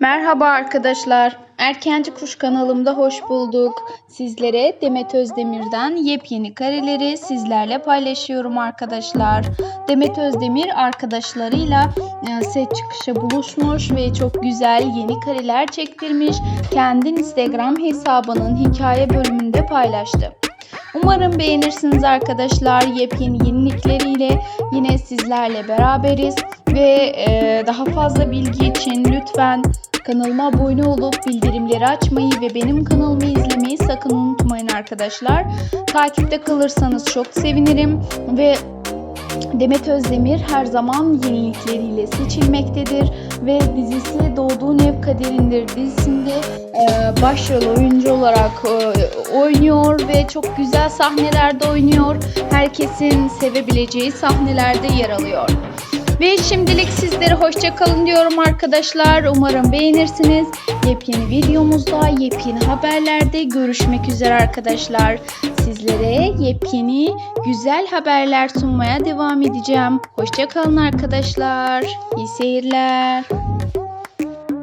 Merhaba arkadaşlar. Erkenci Kuş kanalımda hoş bulduk. Sizlere Demet Özdemir'den yepyeni kareleri sizlerle paylaşıyorum arkadaşlar. Demet Özdemir arkadaşlarıyla e, set çıkışa buluşmuş ve çok güzel yeni kareler çektirmiş. Kendi Instagram hesabının hikaye bölümünde paylaştı. Umarım beğenirsiniz arkadaşlar. Yepyeni yenilikleriyle yine sizlerle beraberiz. Ve e, daha fazla bilgi için lütfen kanalıma abone olup bildirimleri açmayı ve benim kanalımı izlemeyi sakın unutmayın arkadaşlar. Takipte kalırsanız çok sevinirim ve Demet Özdemir her zaman yenilikleriyle seçilmektedir ve dizisi Doğduğun Ev Kaderindir dizisinde e, başrol oyuncu olarak e, oynuyor ve çok güzel sahnelerde oynuyor. Herkesin sevebileceği sahnelerde yer alıyor. Ve şimdilik sizlere hoşça kalın diyorum arkadaşlar. Umarım beğenirsiniz. Yepyeni videomuzda, yepyeni haberlerde görüşmek üzere arkadaşlar. Sizlere yepyeni güzel haberler sunmaya devam edeceğim. Hoşça kalın arkadaşlar. İyi seyirler.